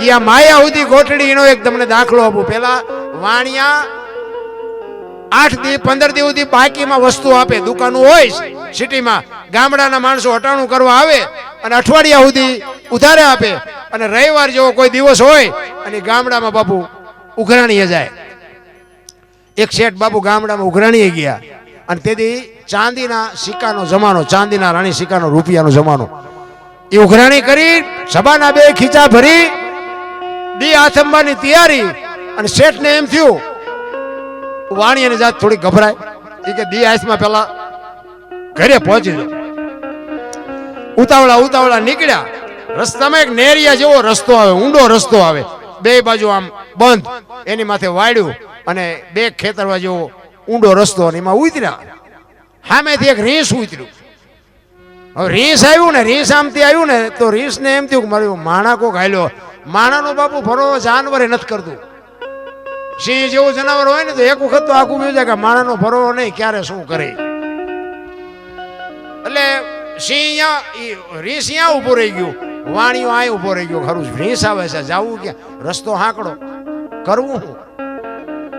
ઈ આ માયા સુધી ગોઠડીનો એક તમને દાખલો આપું. પેલા વાણિયા આઠ દી, પંદર દી સુધી બાકીમાં વસ્તુ આપે. દુકાનો હોય સિટીમાં. ગામડાના માણસો હટાણું કરવા આવે અને અઠવાડિયા સુધી ઉધારે આપે. અને રવિવાર જેવો કોઈ દિવસ હોય અને ગામડામાં બાપુ ઉઘરાણીએ જાય. એક શેઠ બાપુ ગામડામાં ઉઘરાણીએ ગયા. અને તેથી ચાંદીના સિક્કાનો જમાનો, ચાંદીના રાણી સિક્કાનો રૂપિયાનો જમાનો. એ ઉઘરાણી કરી, સભાના બે ખીચા ભરી દી આથંબાની તૈયારી અને શેઠને એમ થયું વાણીની જાત થોડી ગભરાય. કે દી આસમાં પેલા ઘરે પહોંચી જાય ઉતાવળા ઉતાવળા નીકળ્યા. રસ્તામાં એક નેરિયા જેવો રસ્તો આવે, ઊંડો રસ્તો આવે. બે બાજુ આમ બંધ. એની માથે વાડ્યું અને બે ખેતરવા જેવો ઊંડો રસ્તો અને એમાં ઉતર્યા. સામેથી એક રીંસ ઉતર્યું. હવે રીંસ આવ્યું ને રીંસ આમથી આવ્યું ને, તો રીંસને એમ થયું કે મારું માણા કોક હાલ્યો માણાનો બાપુ ફરો જાનવરે નથી કરતું. સિંહ જેવું જનાવર હોય ને તો એક વખત તો આખું ગયું જાય કે માણાનો ફરો નહીં, ક્યારે શું કરે? એટલે સિંહ અહીંયા રીસ અહીંયા ઊભો રહી ગયું. વાણીઓ આ ઊભો રહી ગયો. ખરું રીસ આવે છે. જાવું ક્યાં? રસ્તો હાંકડો. કરવું હું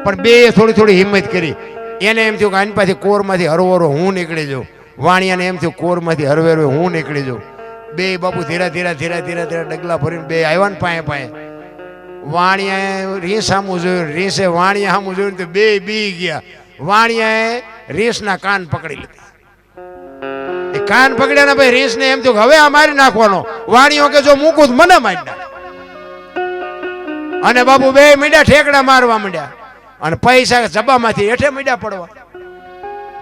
પણ બે થોડી થોડી હિંમત કરી. એને એમ થયું કે આની પાછી કોરમાંથી હરવરો હું નીકળી જાઉં. વાણિયાને એમ થયું કોરમાંથી હરવેરો હું નીકળી જાઉં. બે બાપુ ધીરા ધીરા ધીરા ધીરા ધીરા ડગલા ભરીને બે આવ્યા ને પાએ પાએ. વાણિયાએ રીસ સામું જોયું, રીસે વાણિયા સામું જોયું તો બે બી ગયા. વાણિયાએ રીસના કાન પકડી લીધા. કાન પકડ્યા ને ભાઈ રીસને એમ થયું હવે આ મારી નાખવાનો. વાણીઓ કે જો મૂકું તો મને મારી નાખ. અને બાપુ બે મીંડા ઠેકડા મારવા માંડ્યા. અને પૈસા જબામાંથી હેઠે મીંડા પડવા.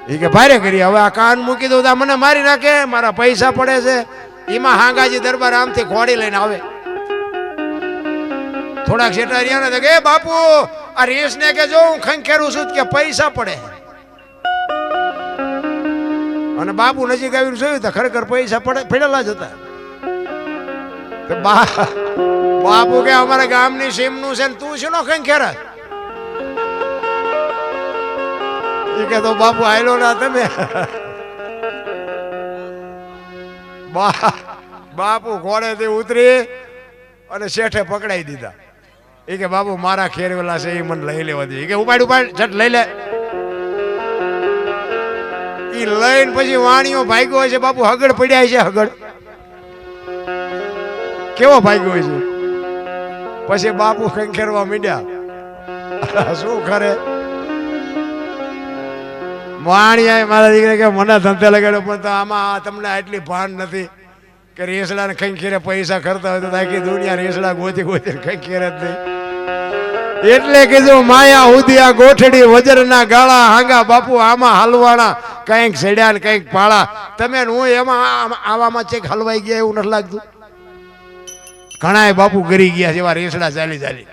એ કે ભારે કરી, હવે આ કાન મૂકી દઉં તો મને મારી નાખે, મારા પૈસા પડે છે. એમાં હાંગાજી દરબાર આમથી ઘોડી લઈને આવે. થોડાક શેઠા રહ્યા ને કે બાપુ, આ રેસ ને કે જો હું ખંખેરું છું કે પૈસા પડે. અને બાપુ નજીક આવીને જોયું તો ખરેખર પૈસા પડે, પડેલા જ હતા. બાપુ કે અમારા ગામની સીમનું છે તું શું ખંખેર? કે તો બાપુ આયલો ના તમે. બા બાપુ ઘોડેથી ઉતરી અને શેઠે પકડાઈ દીધા. એ કે, બાપુ, મારા ખેરવેલા છે એ મને લઈ લેવા દે. કે, ઉપાડ ઉપાડ ઝટ લઈ લે. એ લઈને પછી વાણીઓ ભાગ્યો હોય છે, બાપુ, હગડ પડ્યા છે, હગડ. કેવો ભાગ્યો છે? પછી બાપુ ખંખેરવા મીડ્યા. શું કરે? વાણિયા મારા દીકરા કે મને ધંધે લગાડ્યો પણ તો આમાં તમને આટલી ભાન નથી કે રેસડા ને ખંખેરે પૈસા ખર્ચતા હોય તો આખી દુનિયા રેસડા ગોતી ગોતી ખંખેરે જ નહીં. એટલે કીધું, માયા આ ગોઠડી, વજરના ગાળા, હાંગા, બાપુ, આમાં હલવાણા, કંઈક સેડ્યા ને કંઈક પાળા તમે હું એમાં આવામાં ચેક હલવાઈ ગયા એવું નથી લાગતું. ઘણાય બાપુ ગરી ગયા જેવા રેસડા ચાલી ચાલી.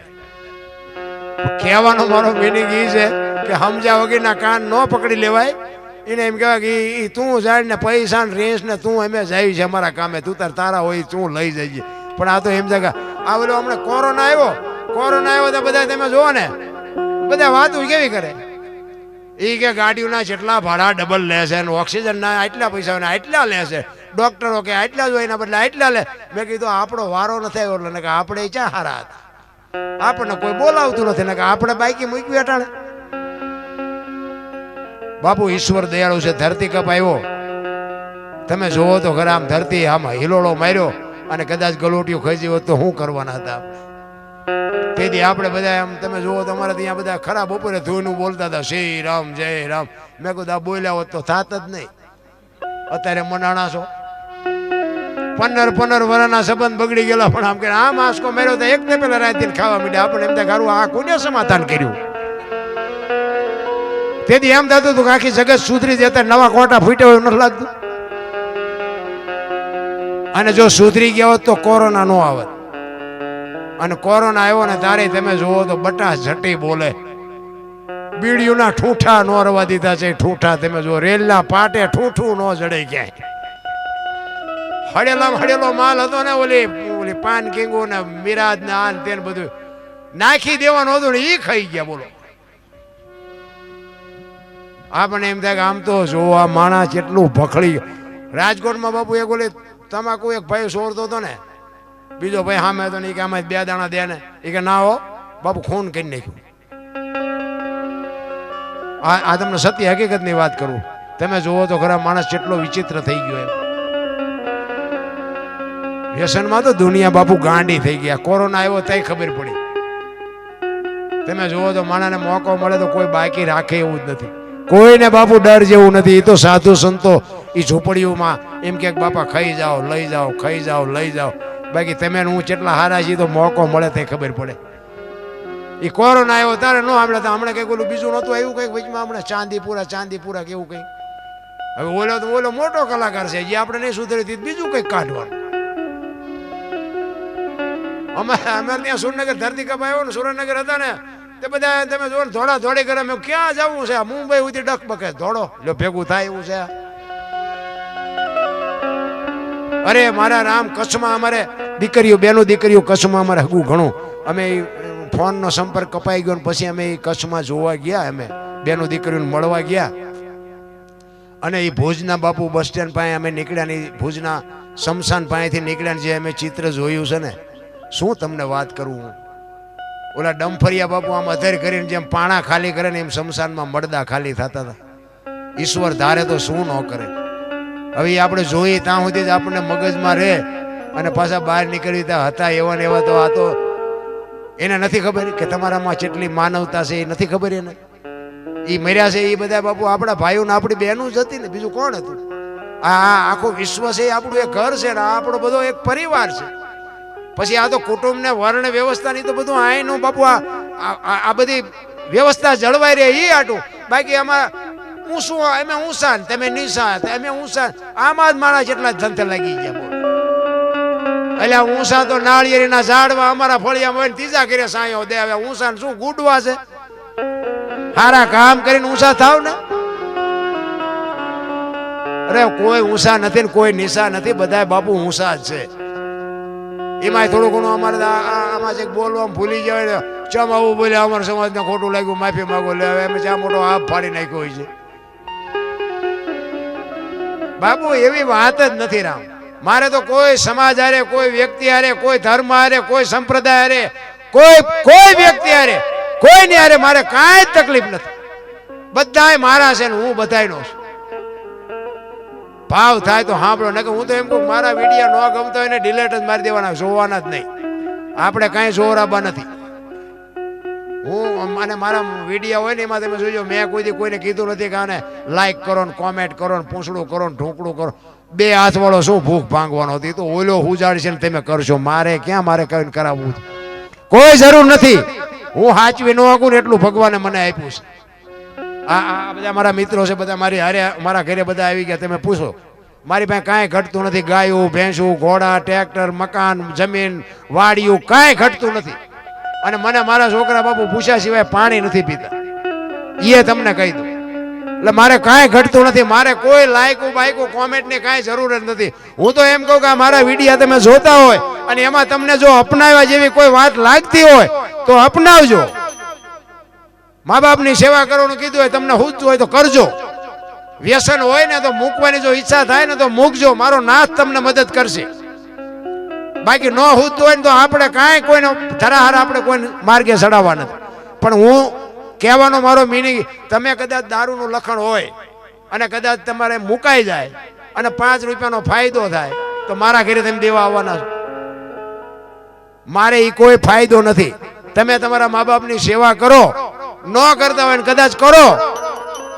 કહેવાનો મારો મિનિંગ એ છે કે સમજ્યા વગરના કાન ન પકડી લેવાય. એને એમ કહેવાય કે ઈ તું જાય ને પૈસા ને રેસ ને તું અમે જાય છે અમારા કામે. તું તાર તારા હોય તું લઈ જઈએ પણ આ તો એમ કે આ પેલો હમણાં કોરોના આવ્યો. કોરોના આવ્યો તો બધા તમે જુઓ ને. બધા વાતું કેવી કરે? એ કે ગાડીઓના જેટલા ભાડા ડબલ લે છે અને ઓક્સિજનના આટલા પૈસા આટલા લે છે. ડોક્ટરો કે આટલા જ હોય એના બદલે આટલા લે. મેં કીધું આપણો વારો નથી આવ્યો એટલે કે આપણે ક્યાં હારા હતા? આપણને કોઈ બોલાવતું નથી. ને કે આપણે બાઈકી મૂકી અટાણે. બાપુ, ઈશ્વર દયાળુ છે, ધરતી કપ આવ્યો. તમે જોવો તો ખરા આમ ધરતી આમ હિલોળો માર્યો અને કદાચ ગલોટિયું ખસી હોત તો શું કરવાના હતા? તેથી આપણે બધા એમ તમે જુઓ તો અમારે ત્યાં બધા ખરા બપોરે ધોઈનું બોલતા હતા, શ્રી રામ, જય રામ. મેં કીધું, આ બોલ્યા હોત તો થાત જ નહીં. અત્યારે મનાણા છો? પંદર પંદર વર્ષના સંબંધ બગડી ગયેલા, પણ આમ કે આ માસ્કો મેળ્યો તો એક ને પેલા રાતે ખાવા માંડ્યા. આપણે એમ તો ગારું આ કોને સમાધાન કર્યું? તેથી એમ થતું હતું કે આખી જગત સુધરી જતા નવા કોટા ફૂટ્યા હોય નથી લાગતું. અને જો સુધરી ગયા હોત તો કોરોના નો આવત. અને કોરોના આવ્યો ને તારે તમે જુઓ તો બટા ઝટી બોલે. બીડીઓના ઠૂઠા નો રવા દીધા છે, ઠૂઠા તમે જુઓ, રેલના પાટે ઠૂઠું નો જડે ક્યાંય. હડેલા હડેલો માલ હતો ને ઓલી ઓલી પાન કિંગો ને મિરાજ ને આન તેને બધું. નાખી દેવાનું હતું ને એ ખાઈ ગયા બોલો. આપણને એમ થાય કે આમ તો જો આ માણસ એટલું ભખડી. રાજકોટમાં બાપુ એક ઓલી તમાકુ એક ભાઈ સોરતો હતો ને. બીજો ભાઈ સામે હતો ને કે આમાં બે દાણા દે ને. એ કે, ના હો, બાપુ ખૂન કરી નાખ્યું. આ આ તમને સત્ય હકીકતની વાત કરું. તમે જુઓ તો ખરા માણસ કેટલો વિચિત્ર થઈ ગયો એમ. વ્યસનમાં તો દુનિયા બાપુ ગાંડી થઈ ગયા. કોરોના આવ્યો તય ખબર પડી. તમે જુઓ તો માણસને મોકો મળે તો કોઈ બાકી રાખે એવું જ નથી. કોઈને બાપુ ડર જેવું નથી એ તો સાધુ સંતો એ ઝૂંપડીઓમાં એમ કે બાપા ખાઈ જાઓ, લઈ જાઓ, ખાઈ જાઓ, લઈ જાઓ. બાકી તમે હું કેટલા હારા છીએ તો મોકો મળે તે ખબર પડે. એ કોરોના આવ્યો તારે નો તો હમણાં કંઈક ઓલું બીજું નહોતું આવ્યું કંઈક વચમાં હમણાં? ચાંદીપુરા ચાંદીપુરા કેવું કંઈક હવે ઓલો તો ઓલો મોટો કલાકાર છે, જે આપણે નહીં સુધરી બીજું કંઈક કાઢવાનું. અમે અમે ત્યાં સુરનગર ધરતી કપ આવ્યો ને, સુરેન્દ્રનગર હતા ને તે બધા તમે જો ને, ધોળા ધોળી કરે મેં ક્યાં જવું છે? મુંબઈ સુધી ડક બકે, ધોળો. લો ભેગું થાય એવું છે. અરે, મારા રામ, કચ્છમાં અમારે દીકરીઓ, બેનો દીકરીઓ કચ્છમાં અમારે હગું ઘણું. અમે ફોનનો સંપર્ક કપાઈ ગયો પછી અમે એ કચ્છમાં જોવા ગયા, અમે બેનો દીકરીઓને મળવા ગયા. અને એ ભુજના બાપુ બસ સ્ટેન્ડ પાસે અમે નીકળ્યા ને ભુજના શમશાન પાસેથી નીકળ્યા જે અમે ચિત્ર જોયું છે ને, શું તમને વાત કરું હું? ઓલા ડમફરિયા બાપુ આમ અધેર કરીને જેમ પાણા ખાલી કરે ને એમ શમશાનમાં મળદા ખાલી થતા હતા. ઈશ્વર ધારે તો શું ન કરે. હવે આપણે જોઈએ ત્યાં સુધી જ આપણને મગજમાં રહે અને પાછા બહાર નીકળી ત્યાં હતા એવા ને એવા તો આ તો એને નથી ખબર કે તમારામાં કેટલી માનવતા છે એ નથી ખબર એને. એ મર્યા છે એ બધા બાપુ આપણા ભાઈઓ ને આપણી બહેનું જ હતી ને, બીજું કોણ હતું? આ આખો વિશ્વ છે આપણું એક ઘર છે ને આપણો બધો એક પરિવાર છે. પછી આ તો કુટુંબ ને વર્ણ વ્યવસ્થા ની તો બધું આયનું બાપુ, આ બધી વ્યવસ્થા જળવાઈ રહે એ આટું. બાકી આમાં ઊંસું અમે ઊંસા ને તમે નિશાન અમે ઊંસા આમાં જ માણસ જેટલા ધંધે લાગી ગયા બોલ. એટલે ઊંસા તો નાળિયેરીના ઝાડવા અમારા ફળિયામાં હોય ત્રીજા ઘરે સાયો દે. હવે ઊંસા શું ગુડવા છે? સારા કામ કરીને ઊંસા થાવ ને? અરે કોઈ ઊંસા નથી ને કોઈ નિશા નથી. બધા બાપુ ઊંસા જ છે. એમાંય થોડું ઘણું અમારે આમાં છે બોલવામાં ભૂલી જાય ચમ આવું બોલ્યા અમારા સમાજને ખોટું લાગ્યું, માફી માગો. લે, હવે અમે ચા મોટો હાફ ફાડી નાખ્યો હોય છે. બાપુ એવી વાત જ નથી રામ. મારે તો કોઈ સમાજ હારે, કોઈ વ્યક્તિ હારે, કોઈ ધર્મ હારે, કોઈ સંપ્રદાય હારે, કોઈ કોઈ વ્યક્તિ હારે, કોઈની હારે મારે કાંઈ તકલીફ નથી. બધાય મારા છે ને હું બધાયનો છું. ભાવ થાય તો સાંભળો, નકર હું તો એમ કહું મારા વીડિયો ન ગમતો હોય ને ડિલેટ જ મારી દેવાના, જોવાના જ નહીં. આપણે કાંઈ જોરાબા નથી. હું અને મારા વીડિયો હોય ને એમાં તમે જોજો, મેં કોઈથી કોઈને કીધું નથી કે આને લાઈક કરો ને કોમેન્ટ કરો ને પૂંછડું કરો ને ઢોકળું કરો. બે હાથવાળો શું ભૂખ ભાંગવાનો હતી? તો ઓલો હુજાડશે ને તમે કરશો. મારે ક્યાં મારે કરીને કરાવવું કોઈ જરૂર નથી. હું હાચવી ન શકું ને એટલું ભગવાને મને આપ્યું છે. આ આ બધા મારા મિત્રો છે, બધા મારી હારે, મારા ઘરે બધા આવી ગયા, તમે પૂછો. મારી પાસે કાંઈ ઘટતું નથી, ગાયું, ભેંસું, ઘોડા, ટ્રેક્ટર, મકાન, જમીન વાડીયું કાંઈ ઘટતું નથી. અને મને મારા છોકરા બાપુ પૂછ્યા સિવાય પાણી નથી પીતા. એ તમને કહી દઉં. એટલે મારે કાંઈ ઘટતું નથી, મારે કોઈ લાયકું બાયકું કોમેન્ટની કાંઈ જરૂર જ નથી. હું તો એમ કહું કે મારા વિડીયા તમે જોતા હોય, અને એમાં તમને જો અપનાવ્યા જેવી કોઈ વાત લાગતી હોય, તો અપનાવજો. મા બાપની સેવા કરવાનું કીધું હોય, તમને હુજતું હોય તો કરજો. વ્યસન હોય ને તો મૂકવાની જો ઈચ્છા થાય ને તો મૂકજો. મારો નાથ તમને મદદ કરશે. બાકી ન હુજતું હોય ને તો આપણે કાંઈ કોઈને ધરાહાર આપણે કોઈ માર્ગે ચડાવવા નથી. પણ હું કહેવાનો મારો મિનિંગ તમે કદાચ દારૂનું લખણ હોય અને કદાચ તમારે મુકાઈ જાય અને પાંચ રૂપિયાનો ફાયદો થાય, તો મારા ઘરે તમે દેવા આવવાના છો. મારે એ કોઈ ફાયદો નથી. તમે તમારા મા બાપની સેવા કરો. ન કરતા હોય કદાચ કરો.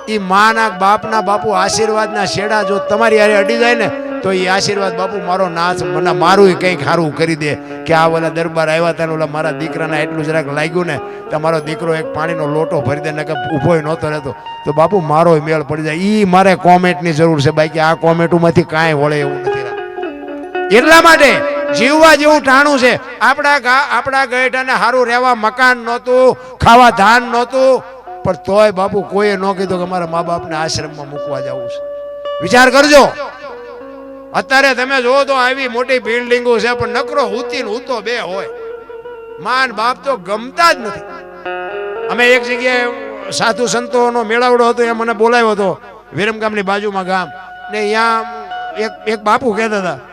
એ માના બાપના બાપુ આશીર્વાદના શેડા જો તમારી હારે અડી જાય ને, તો એ આશીર્વાદ બાપુ મારો નાશ, મને મારું કંઈક સારું કરી દે. કે આ ઓલા દરબાર આવ્યા હતા ઓલા મારા દીકરાને એટલું જરાક લાગ્યું ને, તમારો દીકરો એક પાણીનો લોટો ભરી દે ને કે ઊભો નહોતો રહેતો. તો બાપુ મારો મેળ પડી જાય. એ મારે કોમેન્ટની જરૂર છે બાકી આ કોમેન્ટમાંથી કાંઈ વળે એવું નથી એટલા માટે જીવવા જેવું ટાણું છે. આપણા આપણા ગઈઢાને સારું રહેવા મકાન નહોતું, ખાવા ધાન નહોતું. પણ તોય બાપુ કોઈએ ન કીધું કે મારા મા બાપને આશ્રમમાં મૂકવા જવું છે. વિચાર કરજો. અત્યારે તમે જોવો તો આવી મોટી બિલ્ડિંગો છે, પણ નકરો હુતી હુતો બે હોય. માન બાપ તો ગમતા જ નથી. અમે એક જગ્યાએ સાધુ સંતોનો મેળાવડો હતો એ મને બોલાવ્યો હતો, વિરમગામની બાજુમાં ગામ. ને અહીંયા એક એક બાપુ કહેતા હતા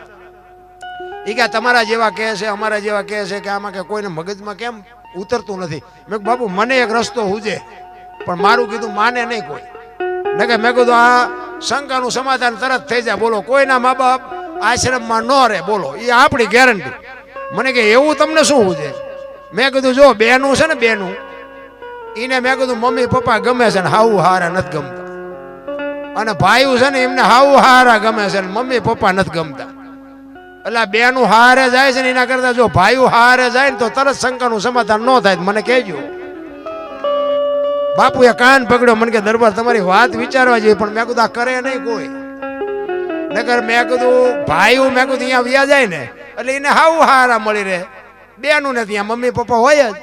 એ કે તમારા જેવા કહે છે, અમારા જેવા કહે છે કે આમાં કે કોઈને મગજમાં કેમ ઉતરતું નથી? મેં બાપુ મને એક રસ્તો હુજે પણ મારું કીધું, માને નહીં કોઈ. ને કે મેં કીધું, આ શંકાનું સમાધાન તરત થઈ જાય. બોલો, કોઈના મા બાપ આશ્રમમાં ન રહે. બોલો એ આપણી ગેરંટી મને કે, એવું તમને શું હુજે મેં કીધું, જો બેનું છે ને બેનું એને મેં કીધું, મમ્મી, પપ્પા ગમે છે ને હાવું હારા નથી ગમતા. અને ભાઈઓ છે ને એમને હાવું હારા ગમે છે ને મમ્મી, પપ્પા નથી ગમતા. એટલે બેનું હારે જાય છે ને એના કરતા જો ભાઈઓ હારે જાય ને તો તરત શંકાનું સમાધાન ન થાય મને કહેજો. બાપુએ કાન પકડ્યો, મને કે, દરબાર, તમારી વાત વિચારવા જોઈએ પણ મેં કીધું આ કરે નહીં કોઈ. નકર મેં કીધું ભાઈઓ મેં કીધું અહીંયા વ્યા જાય ને, એટલે એને હાવ હારા મળી રહે. બેનું ને ત્યાં મમ્મી પપ્પા હોય જ.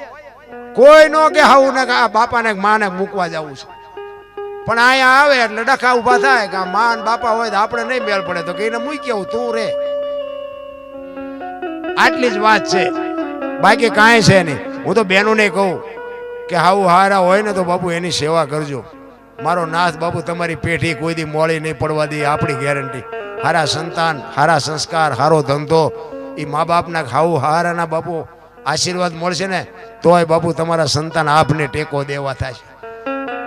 કોઈ નો કે હાવું ને કે આ બાપાને માને મૂકવા જવું છે. પણ અહીંયા આવે એટલે ડખા ઊભા થાય કે આ મા બાપા હોય તો આપણે નહીં મેળ પડે. તો કે એને મૂકી આવું તું રે. આટલી જ વાત છે. બાકી કાંઈ છે નહીં. હું તો બહેનોને કહું કે હાઉ હારા હોય ને તો બાપુ એની સેવા કરજો. મારો નાથ બાપુ તમારી પેઢી કોઈ દી મોળી નહીં પડવા દે, આપણી ગેરંટી હારા સંતાન, હારા સંસ્કાર, હારો ધંધો એ મા બાપના હાઉ હારાના બાપુ આશીર્વાદ મળશે ને, તોય બાપુ તમારા સંતાન આપને ટેકો દેવા થાય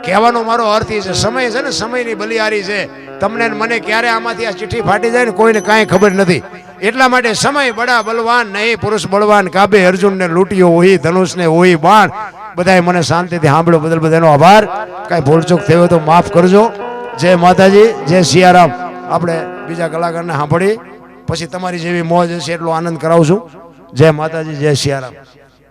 કહેવાનો મારો અર્થ એ છે, સમય છે ને, સમયની બલિયારી છે. તમને મને ક્યારે આમાંથી આ ચિઠ્ઠી ફાટી જાય ને, કોઈને કાંઈ ખબર નથી. એટલા માટે સમય બડા બલવાન નહીં પુરુષ બળવાન કાબે અર્જુનને લૂંટ્યો હોય, ધનુષને હોય, બાણ. બધાએ મને શાંતિથી સાંભળ્યો બદલ બધાનો આભાર. કાંઈ ભૂલચૂક થયો તો માફ કરજો. જય માતાજી, જય સિયારામ. આપણે બીજા કલાકારને સાંભળી, પછી તમારી જેવી મોજ હશે એટલો આનંદ કરાવશું જય માતાજી, જય સિયારામ.